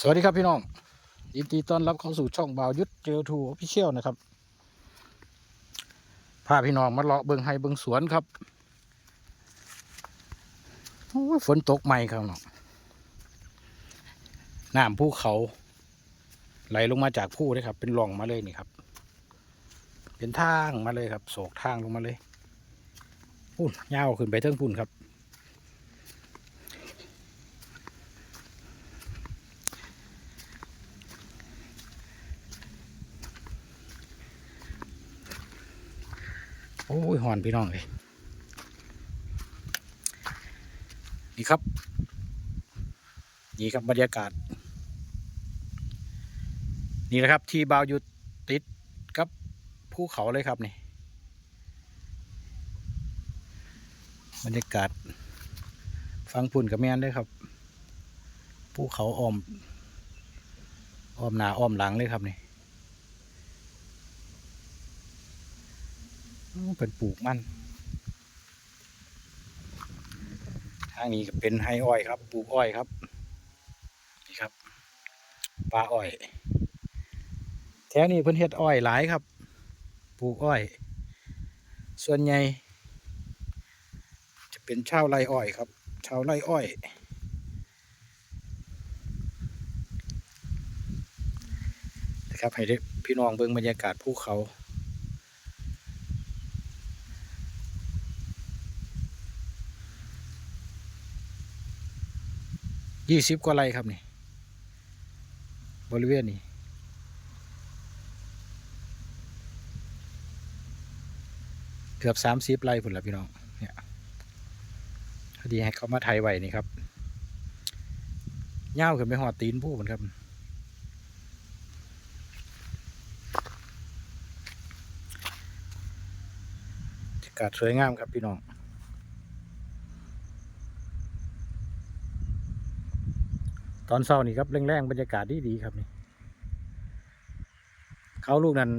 สวัสดีครับพี่น้อง ยินดีต้อนรับเข้าสู่ช่องบาวยุทธเจอทูออฟฟิเชียลนะครับ พาพี่น้องมาเลาะเบิงไฮเบิงสวนครับโอ้ฝนตกใหม่ครับน้องน้ำภูเขา ไหลลงมาจากภูเลยครับ เป็นหล่องมาเลยนี่ครับ เป็นทางมาเลยครับ โศกทางลงมาเลยพุ่นยาวขึ้นไปเทิงพุ่นครับ โอ้ยหอนพี่น้องเลยนี่ครับ นี่ครับบรรยากาศ นี่แหละครับ ที่บาวอยู่ติดกับภูเขาเลยครับนี่ บรรยากาศ ฟังพุ่นกับแม่นเลยครับภูเขาอ้อมอ้อมหนาอ้อมหลังเลยครับนี่ โอ้ เป็นปลูกมันทางนี้ก็เป็นไฮอ้อยครับ ปลูกอ้อยครับนี่ครับปลาอ้อย แถวนี้เพิ่นเฮ็ดอ้อยหลายครับ ปลูกอ้อย ส่วนใหญ่จะเป็นชาวไร่อ้อยครับ ชาวไร่อ้อยนะครับให้ได้พี่น้องเบิ่งบรรยากาศภูเขา ยี่สิบกว่าไร่ครับนี่ บริเวณนี้ เกือบสามสิบไร่ผุนละพี่น้องเนี่ยพอดีให้เขามาไทยไว้นี่ครับเง่าขึ้นไปหอดตีนผู้มือนครับบรรยากาศสวยงามครับพี่น้อง ตอนเช้านี่ครับแรงๆบรรยากาศดีดีๆครับนี่เขาลูกนั้น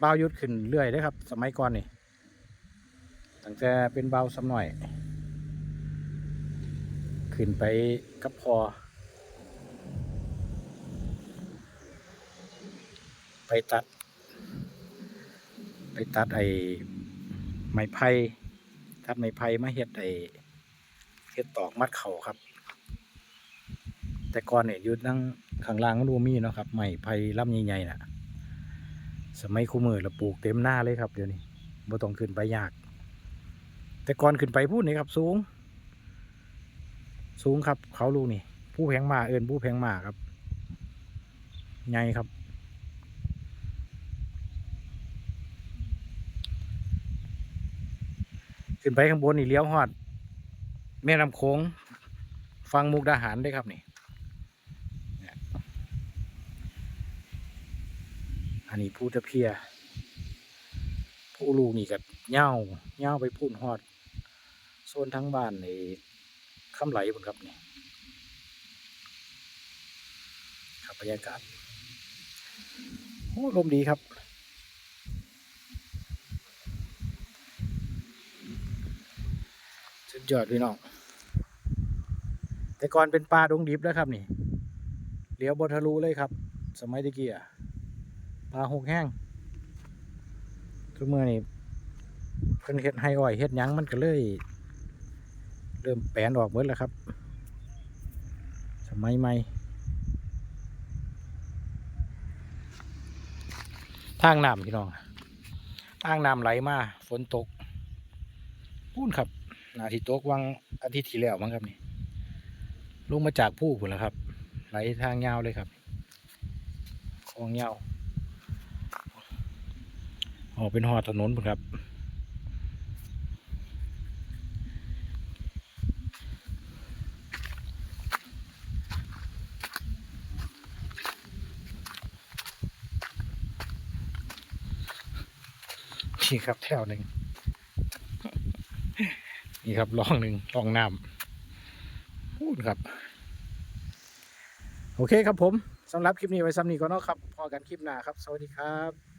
เบายุดขึ้นเรื่อยเลยครับ สมัยก่อนนี่ตั้งแต่เป็นเบาวสำหน่อย ขึ้นไปกับพอ ไปตัด ไปตัดไอ้ไม้ไผ่ตัดไม้ไผ่มาเฮ็ดไอ้เฮ็ดตอกมัดเข่าครับ แต่ก่อนเนี่ยอยุดนั่งข้างล่างก็ดูมีเนาะครับไม้ไผ่ลำใหญ่ๆน่ะ สมัยคู่มือเราปลูกเต็มหน้าเลยครับเดี๋ยวนี้บ่ต้องขึ้นไปยาก แต่ก่อนขึ้นไปพูดนี่ครับ สูง สูงครับ เขาลูกนี่ ผู้แพงมาเอินผู้แพงมาครับใหญ่ครับขึ้นไปข้างบนนี่เลี้ยวหอด แม่น้ำโขงฟังมุกดาหารได้ครับนี่ อันนี้ผู้ตะเพีย ผู้ลูกนี่ก็เง่าเง่าไปพุ่นฮอดโซนทั้งบ้านในคำไหลบนครับนี่ครับบรรยากาศโอ้ลมดีครับสุดยอดพี่น้องแต่ก่อนเป็นปลาดงดิบแล้วครับนี่เลี้ยวบทะลุเลยครับ สมัยตะกี้อะ ปลาหกแห้งทุกเมื่อนี่เพิ่นเฮ็ดให้อ้อยเฮ็ดยังมันก็เลย เริ่มแปลนออกหมดแล้วครับ สมัยใหม่ทางน้ำพี่น้องทางน้ำไหลมาฝนตกพูนครับนาทีตกวังอาทิตย์ที่แล้วมั้งครับนี่ลงมาจากผู้ผุนแล้วครับ ไหลทางยาวเลยครับคลองยาว ออกเป็นหอถนนครับ นี่ครับแถวหนึ่งนี่ครับล่องหนึ่งล่องน้ำพูดครับ โอเคครับผมสำหรับคลิปนี้ไว้ซ้ำนี้ก็นาะครับ พอกันคลิปหน้าครับ สวัสดีครับ